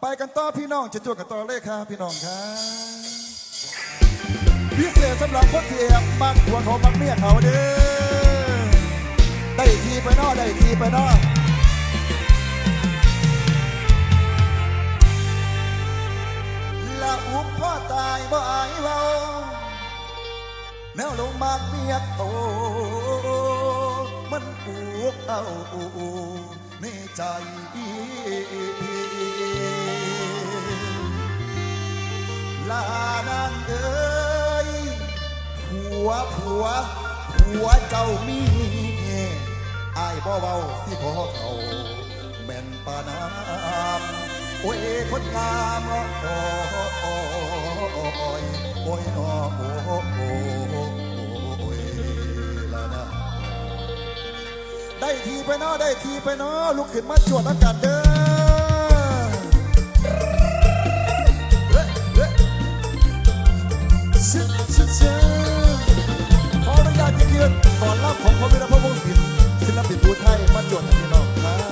ไปกันต่อพี่น้องจะจวกันต่อเลยครับพี่น้องครับพิเศษสำหรับคนที่แอบมักหัวเขามักเมียเขาเด้อได้ทีไปนอได้ทีไปนอละอุบพ่อตายบ่อายเบาแมวลงมากเมียโตมันปวกเอา ในใจลานางเอ้ยผัวผัวผัวเจ้ามีอายเบาเบาสิขอเขาแม่นปาน้ำโอ้ยคนงามโอ้ยโอ้ยโอ้ยโอ้ย ได้ทีไปเนาะได้ทีไปเนาะลุกขึ้นมาจวดอากาศเด้อขออนุญาตยืนตอนรับของพระวิรพงศ์ศิลปินผู้ไทยมาจวดอันนี้น้องครับ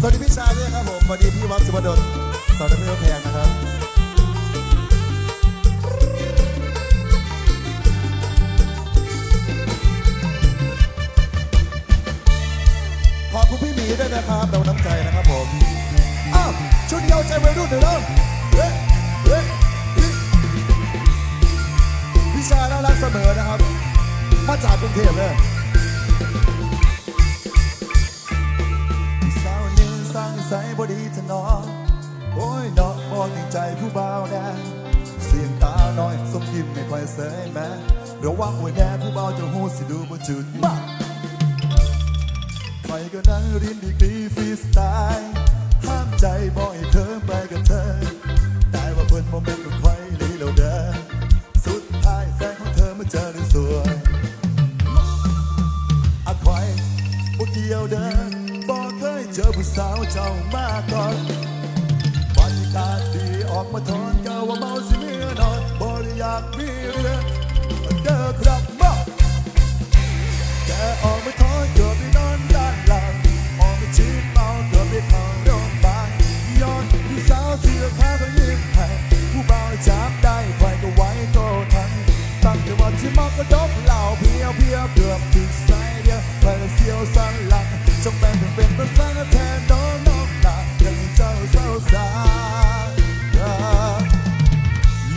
สวัสดีพี่ชายด้วยครับผมสวัสดีพี่วัดสุบดลสวัสดีพี่แพงนะครับขอบคุณพี่หมีด้วยนะครับเราน้ำใจนะครับผมอ้าวชุดเดียวใจวัยรุ่นเดี๋ยวเราเฮ้เฮ้พี่ชายน่ารักเสมอนะครับ มาจากกรุงเทพเลย สัยบอดีทนอโอ้ยนอกบองในใจผู้บ่าวแน่เสียงตาน้อยสมยิ้มไม่ค่อยเสยแม้ระวังไว้แน่ผู้บ่าวจะหูสิดูบ่จุดมาใครก็นั่งรียนดีกรี เป็นตาสาแทนน้องน้องหลักังเจ้าเศร้า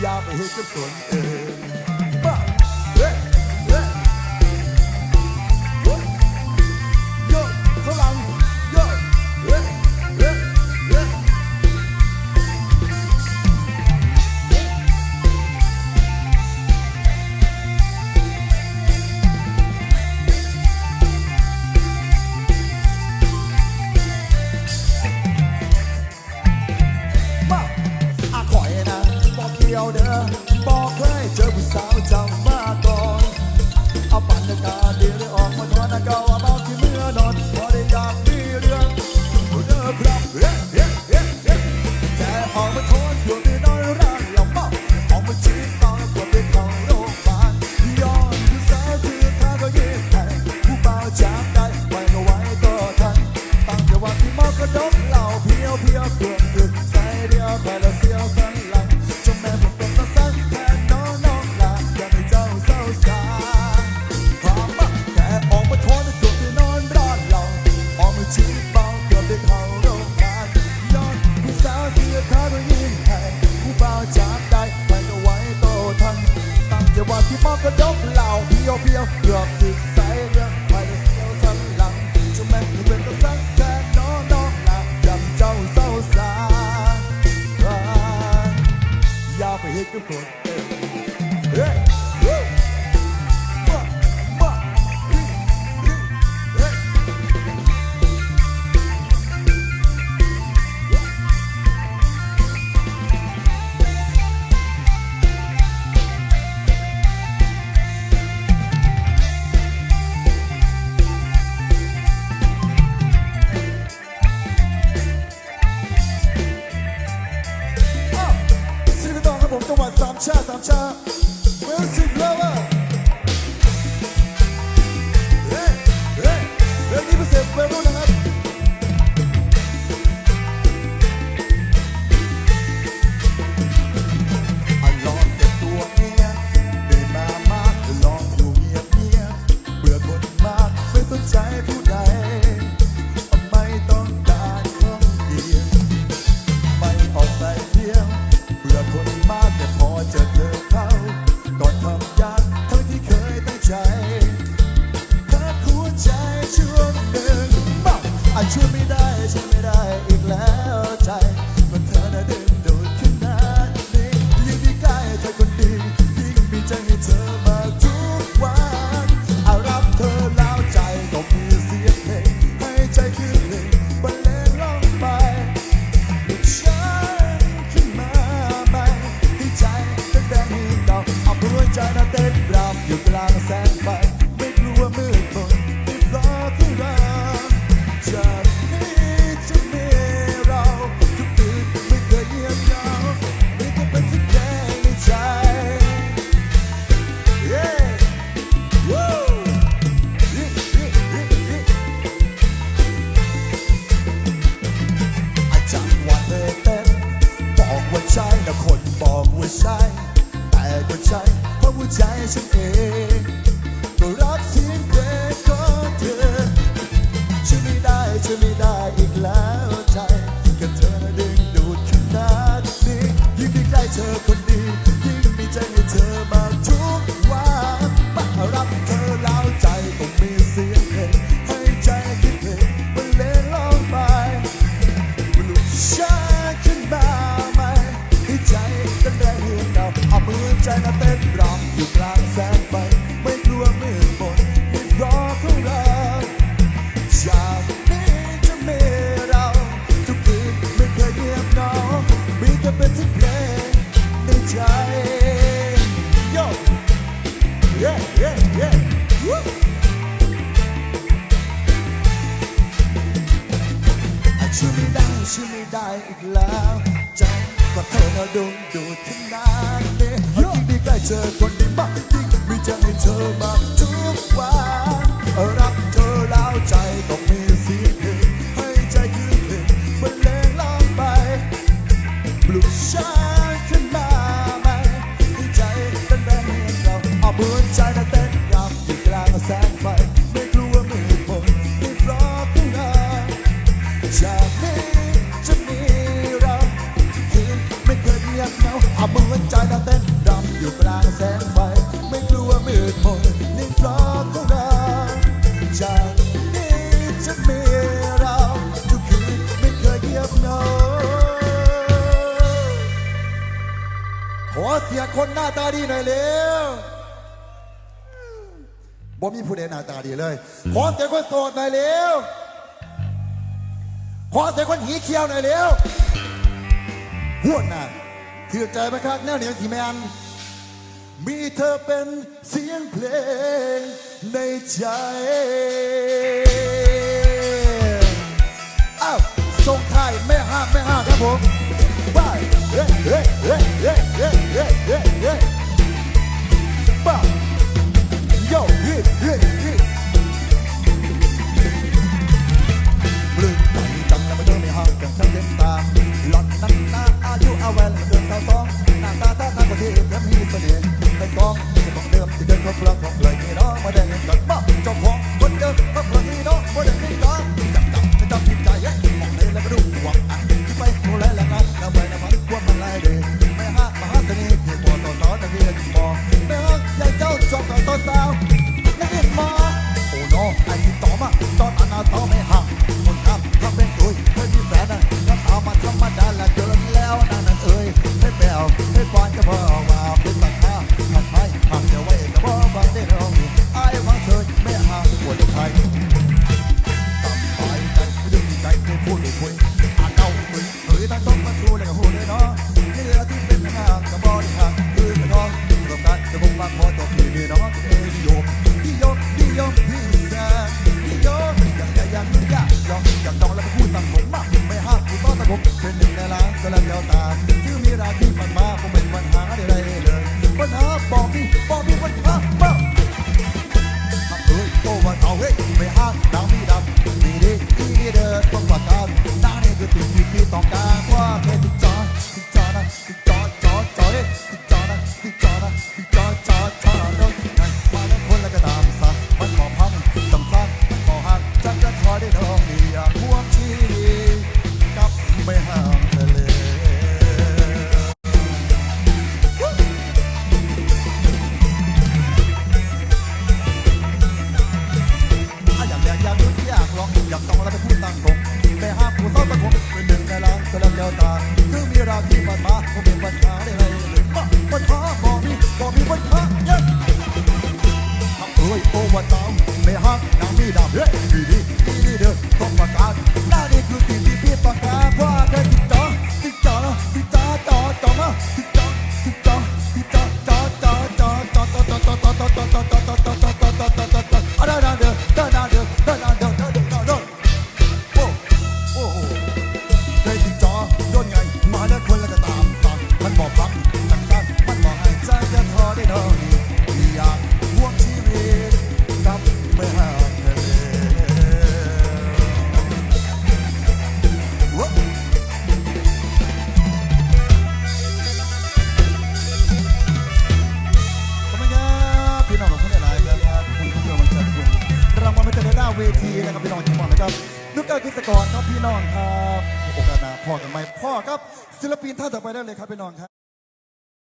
อย่าไปเห็นกับตนเอง report. ได้อีกแล้วใจก็เธอน่ะดงดูดขนาดนี้ยิ่งได้ใกล้เจอคนดีมากยิ่งมีใจให้เธอมากทุกวันรับเธอแล้วใจต้องมีเสียงเพลงให้ใจคือเพลงบรรเลงร้องไปปลุกฉันขึ้นมาไหมให้ใจเต้นแรงเหมือนเราเอามือใจนะเต้น กลางแสงไฟ ไม่กลัวมืดมนนี่เพราะของเราจากนี้จะมีเราทุกคืนไม่เคยเงียบเหงาขอเสียคนหน้าตาดีหน่อยเร็วบ่มีผู้ใดหน้าตาดีเลย ขอเสียคนโสดหน่อยเร็ว ขอเสียคนหีเขียวหน่อยเร็วหัวหน้าถือใจไหมครับแนวเหนียวที่แมน มีเธอเป็นเสียงเพลงในใจอ้าวส่งท้ายไม่ห้ามไม่ห้าครับผมไปเฮ้ยเฮ้เฮ้เฮ้เฮ้เฮ้เฮ้เฮ้ยไปโย่เฮ้ยเฮ้ยเฮ้ยปลื้มจจังแล้วมันเดินไม่ห่างกันทั้งเต็มตาหล่อนนั้นหน้าอายุอาแวนมันเดินสาวสองหน้าตาท่าทางประเทศแถมมีเสน่ห์ ในกองจะต้องเดิมที่เดินเข้ากลางของเลยนี่เน้องมาได้เงินกันบ้าเจ้าของคนเดิมเข้ากลางนี่เน้องมาได้เงินกันจับจับไม่จับผิดใจเอ๊ะมองเลยแล้วก็ดูหวังอะที่ไปโมแล้วแล้วนะแล้วไปแล้วมันควรมันลายเดไม่ฮะมหาเสน่ห์เพียงพอต่อต่อนักเรียนมอไม่ฮะใหญ่เจ้าจอบต่อต่อสาวนักเรียนมอโอ้โนไอ้ที่ต่อมาตอนอนาตอไม่ห่างคนทำทำเป็นตุ้ยเคยมีแฟนนะก็เอามาธรรมดาละเกินแล้วนั่นนั่นเอ้ยให้แปลวให้ปานก็พอ